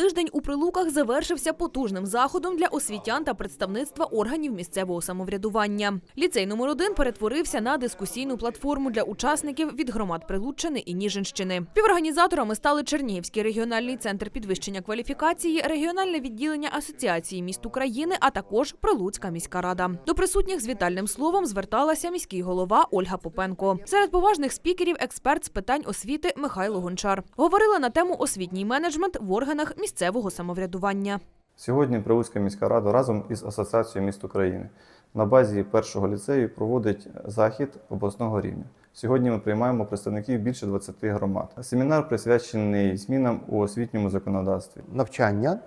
тиждень у Прилуках завершився потужним заходом для освітян та представництва органів місцевого самоврядування. Ліцей номер 1 перетворився на дискусійну платформу для учасників від громад Прилуччини і Ніжинщини. Співорганізаторами стали Чернігівський регіональний центр підвищення кваліфікації, регіональне відділення Асоціації міст України, а також Прилуцька міська рада. До присутніх з вітальним словом зверталася міський голова Ольга Попенко. Серед поважних спікерів експерт з питань освіти Михайло Гончар. Говорили на тему освітній менеджмент в органах місцевого самоврядування. Сьогодні Прилуцька міська рада разом із Асоціацією міст України на базі першого ліцею проводить захід обласного рівня. Сьогодні ми приймаємо представників більше 20 громад. Семінар присвячений змінам у освітньому законодавстві. навчання,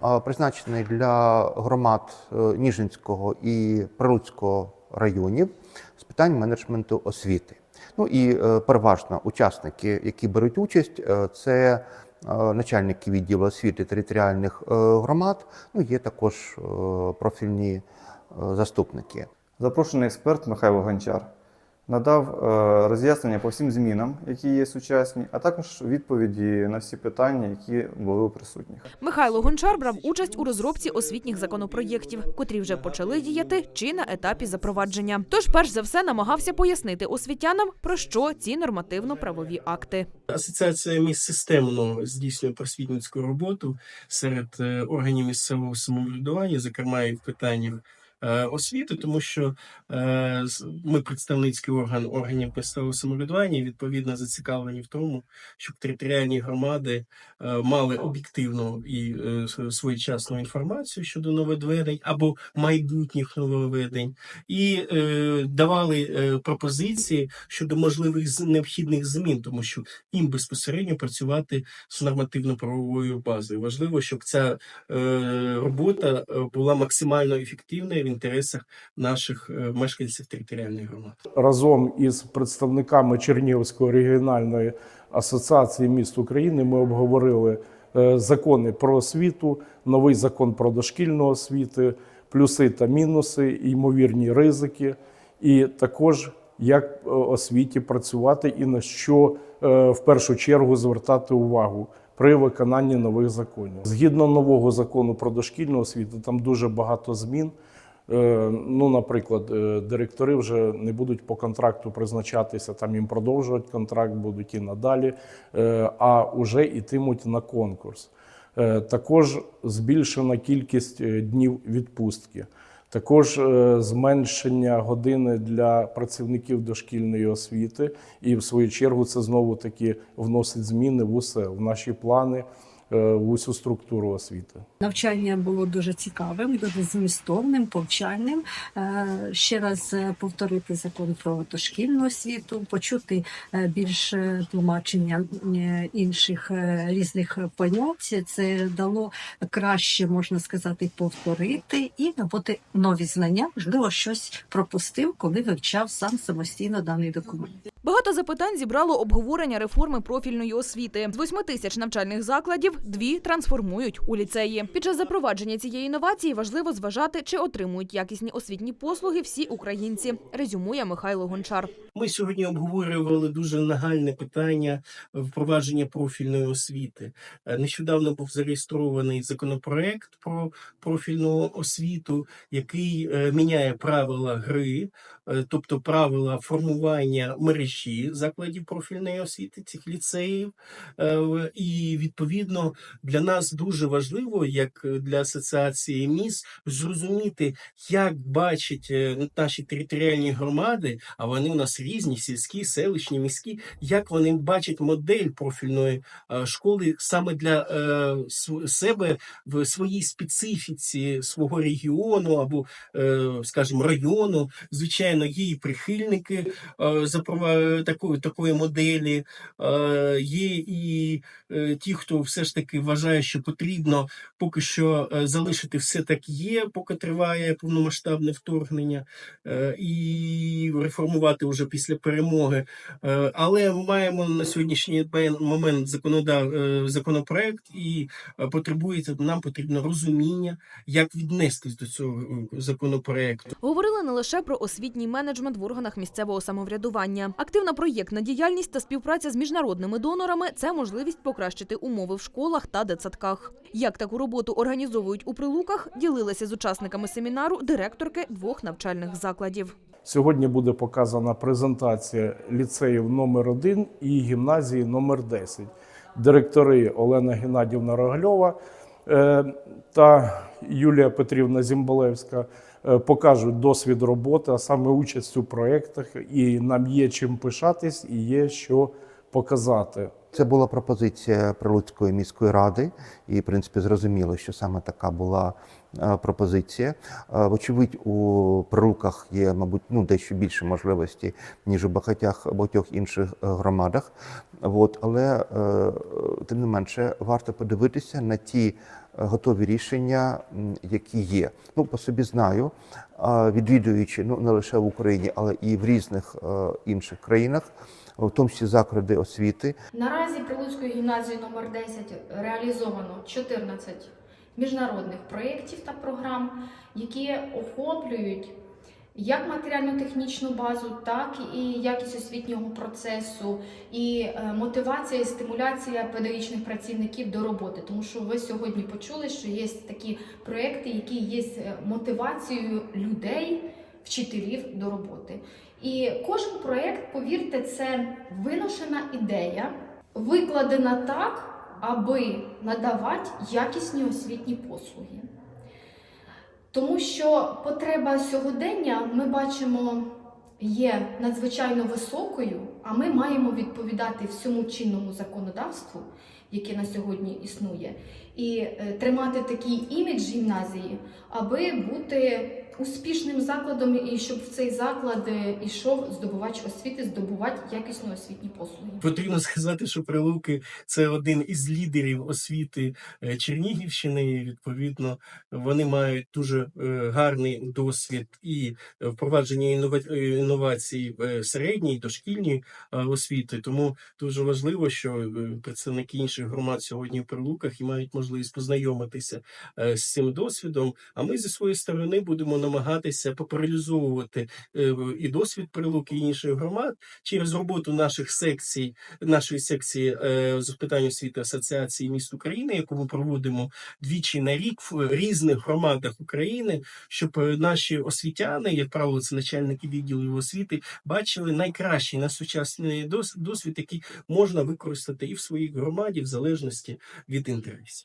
а, призначений для громад е, Ніжинського і Прилуцького районів з питань менеджменту освіти. Ну і е, переважно учасники, які беруть участь, е, це е, начальники відділу освіти територіальних е, громад. Ну є також е, профільні заступники. Запрошений експерт Михайло Гончар надав е, роз'яснення по всім змінам, які є сучасні, а також відповіді на всі питання, які були у присутніх. Михайло Гончар брав участь у розробці освітніх законопроєктів, котрі вже почали діяти чи на етапі запровадження. Тож, перш за все, намагався пояснити освітянам, про що ці нормативно-правові акти. Асоціація міст системно здійснює просвітницьку роботу серед е, органів місцевого самоврядування, зокрема і в питаннях освіти, тому що е, ми представницький орган органів місцевого самоврядування, відповідно зацікавлені в тому, щоб територіальні громади е, мали об'єктивну і е, своєчасну інформацію щодо нововведень або майбутніх нововведень, і е, давали е, пропозиції щодо можливих необхідних змін, тому що їм безпосередньо працювати з нормативно-правовою базою. Важливо, щоб ця е, робота е, була максимально ефективною інтересах наших е, мешканців територіальних громад. разом із представниками Чернігівської регіональної асоціації міст України ми обговорили е, закони про освіту, новий закон про дошкільну освіту, плюси та мінуси, ймовірні ризики, і також як е, освіті працювати і на що в першу чергу звертати увагу. При виконанні нових законів згідно нового закону про дошкільну освіту, там дуже багато змін. Е, Ну, наприклад, е, директори вже не будуть по контракту призначатися, там їм продовжувати контракт, будуть і надалі, е, а вже йтимуть на конкурс. Також збільшена кількість днів відпустки. Також зменшення години для працівників дошкільної освіти, і в свою чергу це знову таки вносить зміни в усе в наші плани, усю структуру освіти. Навчання було дуже цікавим, дуже змістовним, повчальним. Е, Ще раз е, повторити закон про дошкільну освіту, почути е, більш е, тлумачення е, інших е, різних понять. Це дало краще, можна сказати, повторити і набути нові знання. Можливо, щось пропустив, коли вивчав сам самостійно даний документ. Багато запитань зібрало обговорення реформи профільної освіти. З восьми тисяч навчальних закладів дві трансформують у ліцеї. Під час запровадження цієї інновації важливо зважати, чи отримують якісні освітні послуги всі українці. Резюмує Михайло Гончар. Ми сьогодні обговорювали дуже нагальне питання впровадження профільної освіти. Е, Нещодавно був зареєстрований законопроект про профільну освіту, який е, міняє правила гри, е, тобто правила формування мережі закладів профільної освіти цих ліцеїв. І відповідно для нас дуже важливо, як для асоціації міст, зрозуміти, як бачать наші територіальні громади, а вони у нас різні, сільські, селищні, міські, як вони бачать модель профільної е, школи саме для е, себе в своїй специфіці свого регіону або, е, скажімо, району. Звичайно, є і прихильники такої, такої моделі, є і ті, хто все ж таки вважає, що потрібно поки що залишити все так є, поки триває повномасштабне вторгнення, і реформувати вже після перемоги. Е, Але маємо на сьогоднішній момент законодав... е, законопроект, і е, потребує нам потрібно розуміння, як віднестись до цього законопроекту. Говорили не лише про освітній менеджмент в органах місцевого самоврядування. Активна проєктна діяльність та співпраця з міжнародними донорами це можливість покращити умови в школах та дитсадках. Як таку роботу організовують у прилуках, ділилися з учасниками семінару директорки двох навчальних закладів. Сьогодні буде показана презентація ліцеїв номер 1 і гімназії номер 10. Директори Олена Геннадівна Рогльова е, та Юлія Петрівна Зімбалевська е, покажуть досвід роботи, а саме участь у проєктах. І нам є чим пишатись і є що показати. Це була пропозиція Прилуцької міської ради, і в принципі зрозуміло, що саме така була е, пропозиція. Е, Вочевидь, у Прилуках є, мабуть, ну дещо більше можливості, ніж у багатьох багатьох інших е, громадах. От, але тим не менше варто подивитися на ті готові рішення, які є. Ну, по собі знаю, відвідуючи ну не лише в Україні, але і в різних інших країнах, в тому числі заклади освіти. Наразі при Луцької гімназії номер 10 реалізовано 14 міжнародних проєктів та програм, які охоплюють як матеріально-технічну базу, так і якість освітнього процесу, і е, мотивація і стимуляція педагогічних працівників до роботи. Тому що ви сьогодні почули, що є такі проєкти, які є е, мотивацією людей, вчителів до роботи. І кожен проєкт, повірте, це виношена ідея, викладена так, аби надавати якісні освітні послуги. Тому що потреба сьогодення ми бачимо є надзвичайно високою, а ми маємо відповідати всьому чинному законодавству, яке на сьогодні існує, і е, тримати такий імідж гімназії, аби бути успішним закладом і щоб в цей заклад е, ішов здобувач освіти, здобувати якісні освітні послуги. Потрібно сказати, що Прилуки це один із лідерів освіти е, Чернігівщини. І, відповідно, вони мають дуже е, гарний досвід і впровадження інновацій в середній дошкільній освіти. Тому дуже важливо, що представники інших громад сьогодні в Прилуках і мають можливість познайомитися з цим досвідом. А ми зі своєї сторони будемо намагатися популяризовувати е, і досвід Прилук і інших громад через роботу наших секцій, нашої секції е, з питань освіти Асоціації міст України, яку ми проводимо двічі на рік в різних громадах України, щоб е, наші освітяни, як правило, це начальники відділів освіти, бачили найкращий на сучасний досвід, який можна використати і в своїй громаді, в залежності від інтересів.